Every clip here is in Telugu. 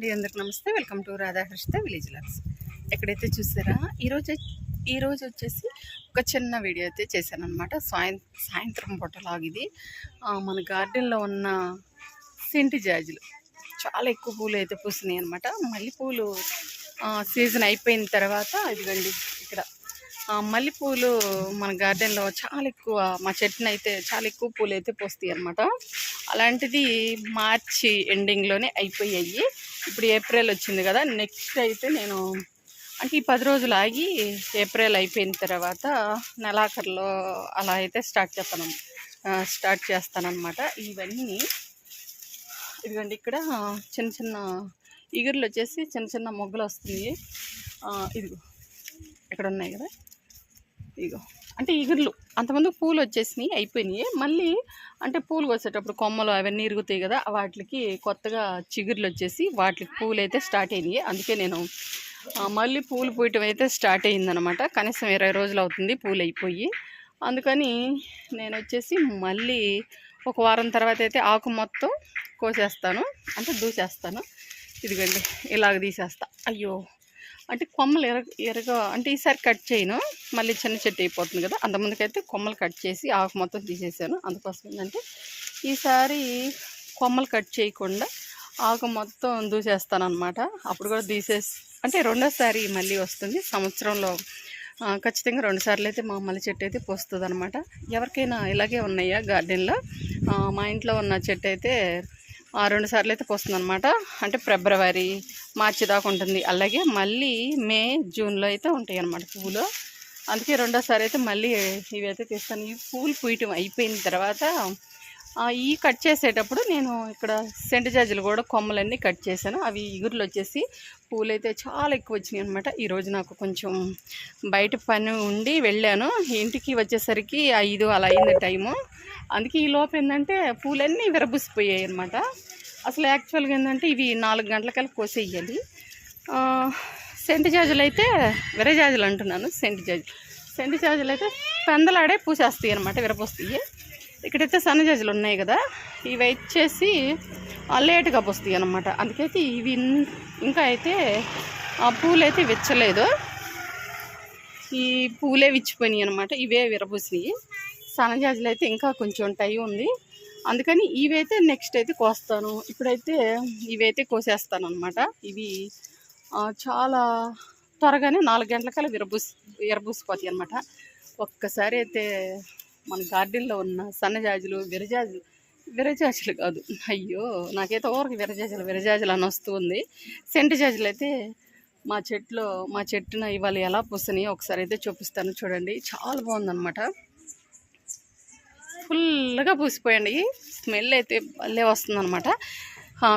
అండి అందరికి నమస్తే. Welcome to Radhakrishna village vlogs. ఎక్కడైతే చూసారా ఈరోజు ఈరోజు వచ్చేసి ఒక చిన్న వీడియో అయితే చేశాను అనమాట సాయం సాయంత్రం పూట ఇది మన గార్డెన్లో ఉన్న సెంటి జాజులు. చాలా ఎక్కువ పూలు అయితే పూసినాయి అనమాట మల్లెపూలు సీజన్ అయిపోయిన తర్వాత ఇదిగండి ఇక్కడ. మల్లెపూలు మన గార్డెన్లో చాలా ఎక్కువ మా చెట్టును అయితే చాలా ఎక్కువ పూలు అయితే పోస్తాయి అనమాట అలాంటిది మార్చి ఎండింగ్లోనే అయిపోయాయి. ఇప్పుడు ఏప్రిల్ వచ్చింది కదా నెక్స్ట్ అయితే నేను అంటే ఈ పది రోజులు ఆగి ఏప్రిల్ అయిపోయిన తర్వాత నెలాఖరులో అలా అయితే స్టార్ట్ చేస్తాను. స్టార్ట్ చేస్తానన్నమాట. ఇవన్నీ ఇదిగోండి ఇక్కడ చిన్న చిన్న ఇగుర్లు వచ్చేసి చిన్న చిన్న మొగ్గలు వస్తున్నాయి. ఇదిగో ఇక్కడ ఉన్నాయి కదా. ఇదిగో. అంటే ఇగుర్లు. అంతమంది పూలు వచ్చేసినాయి అయిపోయినాయి. మళ్ళీ అంటే పూలు కోసేటప్పుడు కొమ్మలు అవన్నీ ఇరుగుతాయి కదా వాటికి కొత్తగా చిగుర్లు వచ్చేసి వాటికి పూలు అయితే స్టార్ట్ అయినాయి. అందుకే నేను మళ్ళీ పూలు పూయటం అయితే స్టార్ట్ అయిందనమాట కనీసం ఇరవై రోజులు అవుతుంది పూలు అయిపోయి అందుకని నేను వచ్చేసి మళ్ళీ ఒక వారం తర్వాత అయితే ఆకు మొత్తం కోసేస్తాను. అంటే దూసేస్తాను. ఇదిగోండి ఇలాగ తీసేస్తా. అయ్యో! అంటే కొమ్మలు ఎరగ ఎరగ అంటే ఈసారి కట్ చేయను. మళ్ళీ చిన్న చెట్టు అయిపోతుంది కదా అంతమందికైతే కొమ్మలు కట్ చేసి ఆకు మొత్తం తీసేసాను. అందుకోసం ఏంటంటే ఈసారి కొమ్మలు కట్ చేయకుండా ఆకు మొత్తం దూసేస్తాను అనమాట అప్పుడు కూడా తీసేసి అంటే రెండోసారి మళ్ళీ వస్తుంది. సంవత్సరంలో ఖచ్చితంగా రెండు సార్లు అయితే మా మల్లె చెట్టు అయితే పోస్తుంది అనమాట ఎవరికైనా ఇలాగే ఉన్నాయా గార్డెన్లో? మా ఇంట్లో ఉన్న చెట్టు అయితే రెండు సార్లు అయితే పోస్తుంది అనమాట అంటే ఫిబ్రవరి మార్చి దాకా ఉంటుంది. అలాగే మళ్ళీ మే జూన్లో అయితే ఉంటాయి అన్నమాట పువ్వులు. అందుకే రెండోసారి అయితే మళ్ళీ ఇవి అయితే తీస్తాను. ఈ పూలు పూయటం అయిపోయిన తర్వాత ఈ కట్ చేసేటప్పుడు నేను ఇక్కడ సెంట్ జాజులు కూడా కొమ్మలన్నీ కట్ చేశాను. అవి ఇగురులు వచ్చేసి పూలు అయితే చాలా ఎక్కువ వచ్చినాయి అనమాట ఈరోజు నాకు కొంచెం బయట పని ఉండి వెళ్ళాను. ఇంటికి వచ్చేసరికి ఐదు అలా అయింది టైము. అందుకే ఈ లోపు ఏంటంటే పూలన్నీ విరబూసిపోయాయి అనమాట అసలు యాక్చువల్గా ఏంటంటే ఇవి నాలుగు గంటలకల్లా కోసేయాలి. సెంట్ జాజులు అయితే విరజాజులు అంటున్నాను సెంట్ జాజులు. సెంట్ జాజులు అయితే పెందలాడే పూసేస్తాయి అనమాట విరపోస్తాయి ఇక్కడైతే సన్నజాజులు ఉన్నాయి కదా ఇవి వచ్చేసి లేటుగా పోస్తాయి అనమాట అందుకైతే ఇవి ఇంకా అయితే ఆ పూలు అయితే విచ్చలేదు. ఈ పూలే విచ్చిపోయినాయి అనమాట ఇవే విరబూసినాయి. సన్నజాజులు అయితే ఇంకా కొంచెం టై ఉంది. అందుకని ఇవైతే నెక్స్ట్ అయితే కోస్తాను. ఇప్పుడైతే ఇవైతే కోసేస్తాను అనమాట ఇవి చాలా త్వరగానే నాలుగు గంటలకల్లా విరబూసి విరబూసిపోతాయి అనమాట ఒక్కసారి అయితే మన గార్డెన్లో ఉన్న సన్నజాజులు విరజాజులు విరజాజులు కాదు. అయ్యో! నాకైతే ఊరికి విరజాజులు విరజాజులు అని వస్తుంది సెంటు జాజులు అయితే మా చెట్లో మా చెట్టున ఇవాళ ఎలా పూస్తున్నాయో ఒకసారి అయితే చూపిస్తాను. చూడండి చాలా బాగుందన్నమాట. ఫుల్గా పూసిపోయండి. స్మెల్ అయితే భలే వస్తుందన్నమాట.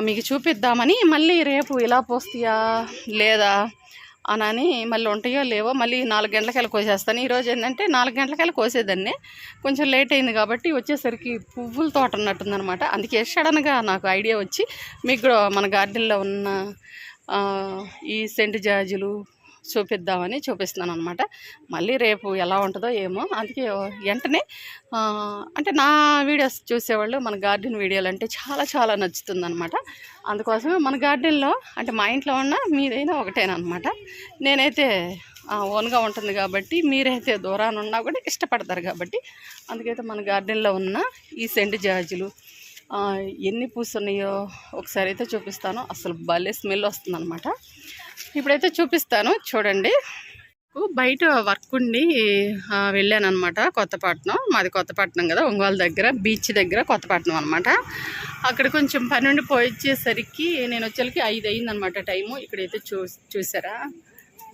మీకు చూపిద్దామని మళ్ళీ రేపు ఇలా పోస్తాయా లేదా? అనని మళ్ళీ ఉంటాయో లేవో మళ్ళీ నాలుగు గంటలకెళ్ళి కోసేస్తాను. ఈరోజు ఏంటంటే నాలుగు గంటలకెళ్ళి కోసేదాన్ని. కొంచెం లేట్ అయింది కాబట్టి వచ్చేసరికి పువ్వుల తోట అన్నట్టుందనమాట అందుకే సడన్గా నాకు ఐడియా వచ్చి మీకు మన గార్డెన్లో ఉన్న ఈ సెంటు జాజులు చూపిద్దామని చూపిస్తున్నాను అనమాట మళ్ళీ రేపు ఎలా ఉంటుందో ఏమో. అందుకే వెంటనే అంటే నా వీడియోస్ చూసేవాళ్ళు మన గార్డెన్ వీడియోలు అంటే చాలా చాలా నచ్చుతుంది అనమాట అందుకోసమే మన గార్డెన్లో అంటే మా ఇంట్లో ఉన్న మీదైనా ఒకటేనమాట నేనైతే ఓన్గా ఉంటుంది కాబట్టి మీరైతే దూరాన ఉన్నా కూడా ఇష్టపడతారు కాబట్టి అందుకైతే మన గార్డెన్లో ఉన్న ఈ సెంటు జాజులు ఎన్ని పూస్తున్నాయో ఒకసారి అయితే చూపిస్తాను. అసలు భలే స్మెల్ వస్తుందన్నమాట. ఇప్పుడైతే చూపిస్తాను చూడండి. బయట వర్క్ ఉండి వెళ్ళాను అనమాట కొత్తపట్నం. మాది కొత్తపట్నం కదా ఒంగోలు దగ్గర బీచ్ దగ్గర కొత్తపట్నం అనమాట అక్కడ కొంచెం పని ఉండి పోయిచ్చేసరికి నేను వచ్చేసరికి ఐదు అయిందనమాట టైము. ఇక్కడైతే చూ చూసారా?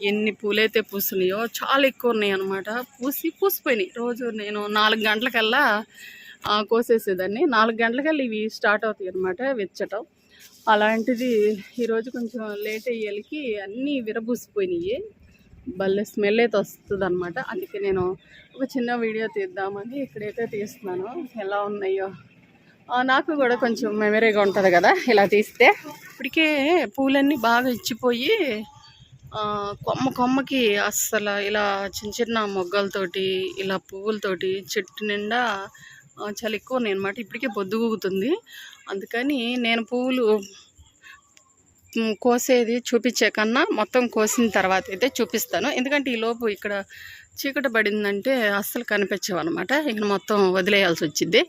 ఎన్ని పూలైతే పూసినాయో చాలా ఎక్కువ ఉన్నాయి అనమాట పూసి పూసిపోయినాయి. రోజు నేను నాలుగు గంటలకల్లా కోసేసేదాన్ని. నాలుగు గంటలకల్లా ఇవి స్టార్ట్ అవుతాయి అనమాట వెచ్చటం. అలాంటిది ఈరోజు కొంచెం లేట్ అయ్యేకి అన్నీ విరబూసిపోయినాయి భలే స్మెల్ అయితే వస్తుంది అనమాట అందుకే నేను ఒక చిన్న వీడియో తీద్దామని ఇక్కడైతే తీస్తున్నాను. ఎలా ఉన్నాయో. నాకు కూడా కొంచెం మెమరీగా ఉంటుంది కదా ఇలా తీస్తే. ఇప్పటికే పూలన్నీ బాగా ఇచ్చిపోయి కొమ్మ కొమ్మకి అస్సలు ఇలా చిన్న చిన్న మొగ్గలతోటి ఇలా పువ్వులతోటి చెట్టు నిండా చాలా ఎక్కువ ఉన్నాయి అనమాట ఇప్పటికే పొద్దుగుతుంది అందుకని నేను పువ్వులు కోసేది చూపించే కన్నా మొత్తం కోసిన తర్వాత అయితే చూపిస్తాను. ఎందుకంటే ఈ లోపు ఇక్కడ చీకటి పడిందంటే అస్సలు కనిపించవన్నమాట ఇక మొత్తం వదిలేయాల్సి వచ్చింది.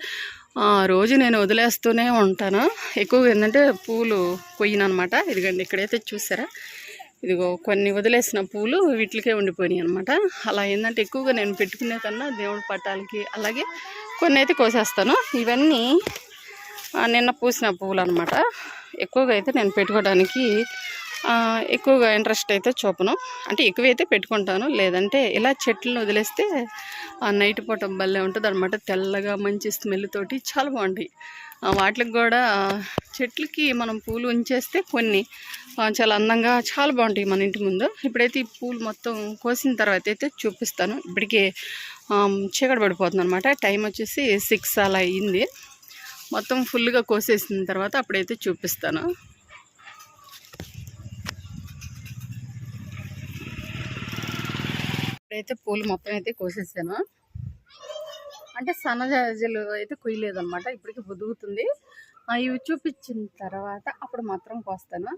ఆ, రోజు నేను వదిలేస్తూనే ఉంటాను. ఎక్కువగా ఏంటంటే పూలు కొయ్యనమాట ఇదిగండి ఇక్కడైతే చూసారా? ఇదిగో కొన్ని వదిలేసిన పూలు వీటికే ఉండిపోయినాయి అనమాట అలా ఏంటంటే ఎక్కువగా నేను పెట్టుకునే కన్నా దేవుడి పట్టాలకి అలాగే కొన్ని అయితే కోసేస్తాను. ఇవన్నీ నిన్న పూసిన పువ్వులు అనమాట ఎక్కువగా అయితే నేను పెట్టుకోవడానికి ఎక్కువగా ఇంట్రెస్ట్ అయితే చూపను. అంటే ఎక్కువైతే పెట్టుకుంటాను. లేదంటే ఇలా చెట్లను వదిలేస్తే ఆ నైట్ పూట భలే ఉంటుంది అనమాట తెల్లగా మంచి స్మెల్తోటి చాలా బాగుంటాయి. వాటికి కూడా చెట్లకి మనం పూలు ఉంచేస్తే కొన్ని చాలా అందంగా చాలా బాగుంటాయి మన ఇంటి ముందు. ఇప్పుడైతే ఈ పూలు మొత్తం కోసిన తర్వాత అయితే చూపిస్తాను. ఇప్పటికే చీకటి పడిపోతుంది అనమాట టైం వచ్చేసి సిక్స్ అలా అయ్యింది మొత్తం ఫుల్గా కోసేసిన తర్వాత అప్పుడైతే చూపిస్తాను. ఇప్పుడైతే పూలు మొత్తం అయితే కోసేసాను. అంటే సన్నజాజులు అయితే కొయ్యలేదన్నమాట ఇప్పటికి బుదుగుతుంది. ఇవి చూపించిన తర్వాత అప్పుడు మాత్రం కోస్తాను.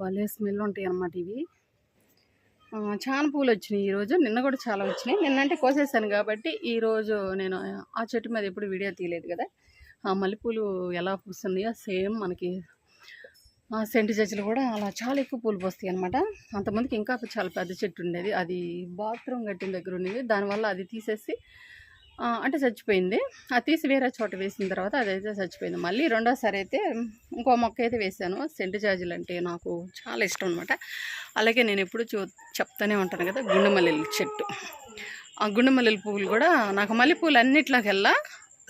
భలే స్మెల్ ఉంటాయి అన్నమాట ఇవి. చాలా పూలు వచ్చినాయి ఈరోజు నిన్న కూడా చాలా వచ్చినాయి. నిన్నంటే కోసేసాను కాబట్టి ఈరోజు నేను ఆ చెట్టు మీద ఎప్పుడు వీడియో తీయలేదు కదా. మల్లెపూలు ఎలా పూస్తున్నాయో సేమ్ మనకి ఆ సెంటు జజ్జలు కూడా అలా చాలా ఎక్కువ పూలు పోస్తాయి అనమాట అంతమందికి ఇంకా చాలా పెద్ద చెట్టు ఉండేది. అది బాత్రూమ్ కట్టిన దగ్గర ఉండేది. దానివల్ల అది తీసేసి అంటే చచ్చిపోయింది. అది తీసి వేరే చోట వేసిన తర్వాత అదైతే చచ్చిపోయింది. మళ్ళీ రెండోసారి అయితే ఇంకో మొక్క అయితే వేసాను సెంటు జాజులు అంటే నాకు చాలా ఇష్టం అనమాట అలాగే నేను ఎప్పుడు చూ చెప్తానే ఉంటాను కదా గుండె చెట్టు. ఆ గుండె పువ్వులు కూడా నాకు మల్లెపూలు అన్నిట్లోకెల్లా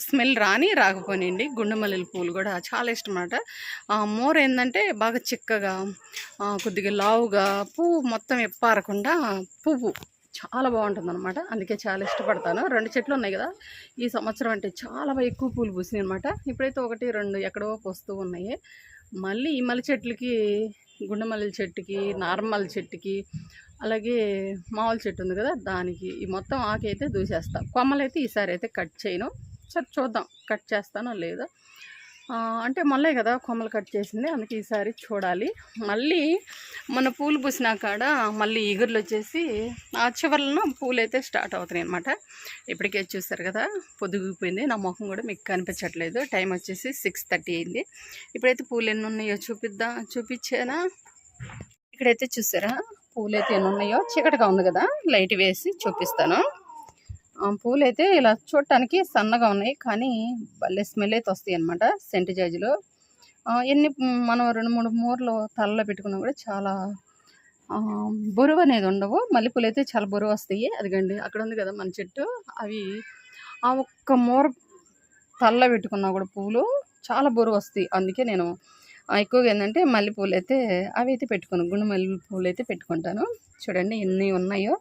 స్మెల్ రాని రాకపోనండి గుండు పూలు కూడా చాలా ఇష్టం అనమాట మోర్ ఏంటంటే బాగా చిక్కగా కొద్దిగా లావుగా పువ్వు మొత్తం ఎప్పారకుండా పువ్వు చాలా బాగుంటుంది అనమాట అందుకే చాలా ఇష్టపడతాను. రెండు చెట్లు ఉన్నాయి కదా ఈ సంవత్సరం అంటే చాలా బాగా ఎక్కువ పూలు పూసినాయి అనమాట ఇప్పుడైతే ఒకటి రెండు ఎక్కడో పోస్తూ ఉన్నాయి. మళ్ళీ ఈ మల్లె చెట్లకి గుండెమల్లెల చెట్టుకి నార్మల్ చెట్టుకి అలాగే మామూలు చెట్టు ఉంది కదా దానికి ఈ మొత్తం ఆకైతే దూసేస్తా. కొమ్మలైతే ఈసారి అయితే కట్ చేయను. సరే చూద్దాం కట్ చేస్తానో లేదో. అంటే మళ్ళీ కదా కొమ్మలు కట్ చేసింది అందుకే ఈసారి చూడాలి. మళ్ళీ మన పూలు పూసిన కాడ మళ్ళీ ఇగుర్లు వచ్చేసి ఆ చివర్లను పూలు అయితే స్టార్ట్ అవుతున్నాయి అనమాట ఇప్పటికే చూస్తారు కదా పొద్దుగిపోయింది నా ముఖం కూడా మీకు కనిపించట్లేదు. టైం వచ్చేసి సిక్స్ థర్టీ అయింది. ఇప్పుడైతే పూలు ఎన్ని ఉన్నాయో చూపిద్దాం చూపించానా? ఇక్కడైతే చూసారా? పూలు అయితే ఎన్ని ఉన్నాయో? చీకటిగా ఉంది కదా లైట్ వేసి చూపిస్తాను. ఆ, పూలు అయితే ఇలా చూడటానికి సన్నగా ఉన్నాయి కానీ భలే స్మెల్ అయితే వస్తాయి అనమాట సెంటిజైజ్లో ఎన్ని మనం రెండు మూడు మూరలు తలలో పెట్టుకున్నా కూడా చాలా ఆ, బరువు అనేది ఉండవు. మల్లెపూలు అయితే చాలా బరువు వస్తాయి. అదిగండి అక్కడ ఉంది కదా మన చెట్టు. అవి ఆ ఒక్క మూర తలలో పెట్టుకున్నా కూడా పూలు చాలా బరువు వస్తాయి. అందుకే నేను ఎక్కువగా ఏంటంటే మల్లెపూలు అయితే అవి అయితే పెట్టుకున్నాను గుండు మల్లెపూలు అయితే పెట్టుకుంటాను. చూడండి ఎన్ని ఉన్నాయో.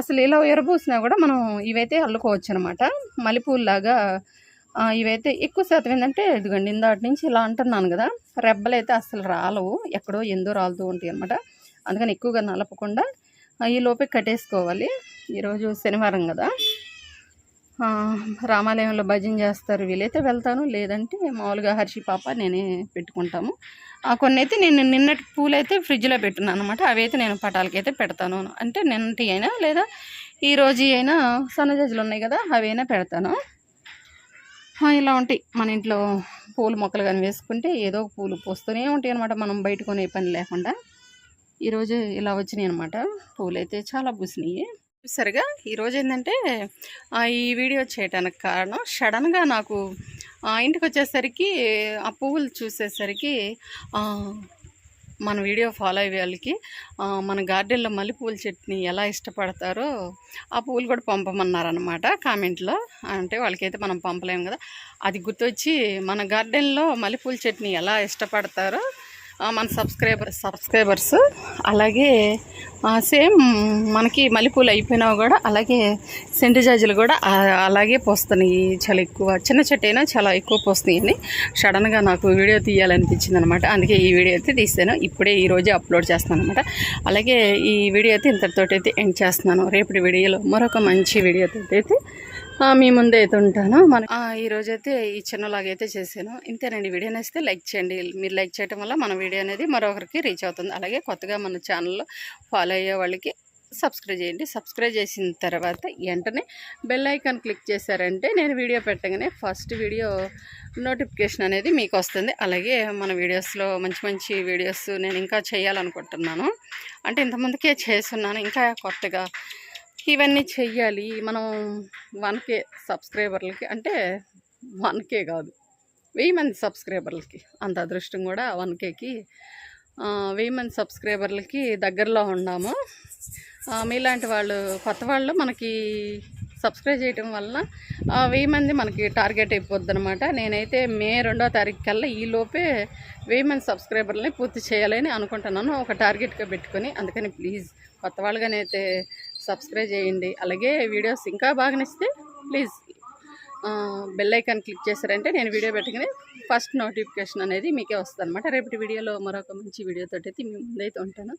అసలు ఇలా ఎరబూసినా కూడా మనం ఇవైతే అల్లుకోవచ్చు అనమాట మల్లెపూల్లాగా ఇవైతే ఎక్కువ శాతం ఏంటంటే ఇదిగోండి ఇందాటి నుంచి ఇలా అంటున్నాను కదా రెబ్బలు అయితే అసలు రాలవు. ఎక్కడో ఎందో రాలుతూ ఉంటాయి అనమాట అందుకని ఎక్కువగా నలపకుండా ఈ లోపే కట్టేసుకోవాలి. ఈరోజు శనివారం కదా. రామాలయంలో భజన చేస్తారు వీలైతే వెళ్తాను. లేదంటే మామూలుగా హర్షి పాప నేనే పెట్టుకుంటాము. ఆ, కొన్ని అయితే నేను నిన్నటి పూలు అయితే ఫ్రిడ్జ్లో పెట్టున్నాను అనమాట అవి అయితే నేను పటాలకి అయితే పెడతాను. అంటే నిన్నటి అయినా లేదా ఈ రోజు అయినా సన్నజాజులు ఉన్నాయి కదా అవైనా పెడతాను. ఇలా ఉంటాయి. మన ఇంట్లో పూల మొక్కలు కానీ వేసుకుంటే ఏదో పూలు పోస్తూనే ఉంటాయి అనమాట మనం బయట కొనే పని లేకుండా. ఈరోజు ఇలా వచ్చినాయి అనమాట పూలు అయితే చాలా పూసినాయి. చూసారుగా? ఈరోజు ఏంటంటే ఈ వీడియో చేయడానికి కారణం సడన్గా నాకు ఆ, ఇంటికి వచ్చేసరికి ఆ పువ్వులు చూసేసరికి మన వీడియో ఫాలో అయ్యే వాళ్ళకి మన గార్డెన్లో మల్లెపూల చెట్టుని ఎలా ఇష్టపడతారో ఆ పువ్వులు కూడా పంపమన్నారనమాట కామెంట్లో. అంటే వాళ్ళకైతే మనం పంపలేము కదా. అది గుర్తొచ్చి మన గార్డెన్లో మల్లెపూల చెట్టుని ఎలా ఇష్టపడతారో మన సబ్స్క్రైబర్ సబ్స్క్రైబర్స్ అలాగే సేమ్ మనకి మల్లెపూలు అయిపోయినా కూడా అలాగే సెంటు జాజులు కూడా అలాగే పోస్తున్నాయి. చాలా ఎక్కువ చిన్న చెట్టు అయినా చాలా ఎక్కువ పోస్తున్నాయని సడన్గా నాకు వీడియో తీయాలనిపించింది అనమాట అందుకే ఈ వీడియో అయితే తీసాను ఇప్పుడే ఈ రోజే అప్లోడ్ చేస్తాను అనమాట అలాగే ఈ వీడియో అయితే ఇంతటితో అయితే ఎండ్ చేస్తున్నాను. రేపటి వీడియోలో మరొక మంచి వీడియోతో అయితే మీ ముందే అయితే ఉంటాను. మన ఆ, ఈ రోజైతే ఈ చిన్నలాగైతే చేశాను. ఇంతేనండి. వీడియో నచ్చితే లైక్ చేయండి. మీరు లైక్ చేయడం వల్ల మన వీడియో అనేది మరొకరికి రీచ్ అవుతుంది. అలాగే కొత్తగా మన ఛానల్లో ఫాలో అయ్యే వాళ్ళకి సబ్స్క్రైబ్ చేయండి. సబ్స్క్రైబ్ చేసిన తర్వాత వెంటనే బెల్ ఐకాన్ క్లిక్ చేశారంటే నేను వీడియో పెట్టగానే ఫస్ట్ వీడియో నోటిఫికేషన్ అనేది మీకు వస్తుంది. అలాగే మన వీడియోస్లో మంచి మంచి వీడియోస్ నేను ఇంకా చేయాలనుకుంటున్నాను. అంటే ఇంతమందికే చేస్తున్నాను. ఇంకా కొత్తగా ఇవన్నీ చెయ్యాలి. మనం వన్ కే సబ్స్క్రైబర్లకి అంటే వన్ కే కాదు. వెయ్యి మంది సబ్స్క్రైబర్లకి అంత అదృష్టం కూడా వన్ కేకి. వెయ్యి మంది సబ్స్క్రైబర్లకి దగ్గరలో ఉన్నాము. మీలాంటి వాళ్ళు కొత్త వాళ్ళు మనకి సబ్స్క్రైబ్ చేయటం వలన వెయ్యి మంది మనకి టార్గెట్ అయిపోద్ది అనమాట నేనైతే మే రెండో తారీఖు కల్లా ఈ లోపే వెయ్యి మంది సబ్స్క్రైబర్లని పూర్తి చేయాలని అనుకుంటున్నాను. ఒక టార్గెట్గా పెట్టుకొని అందుకని ప్లీజ్ కొత్త వాళ్ళగానైతే సబ్స్క్రైబ్ చేయండి. అలాగే వీడియోస్ ఇంకా బాగా నచ్చితే ప్లీజ్ బెల్ ఐకాన్ క్లిక్ చేశారంటే నేను వీడియో పెట్టగానే ఫస్ట్ నోటిఫికేషన్ అనేది మీకే వస్తుంది అనమాట రేపటి వీడియోలో మరొక మంచి వీడియోతో అయితే మీ ముందైతే ఉంటాను.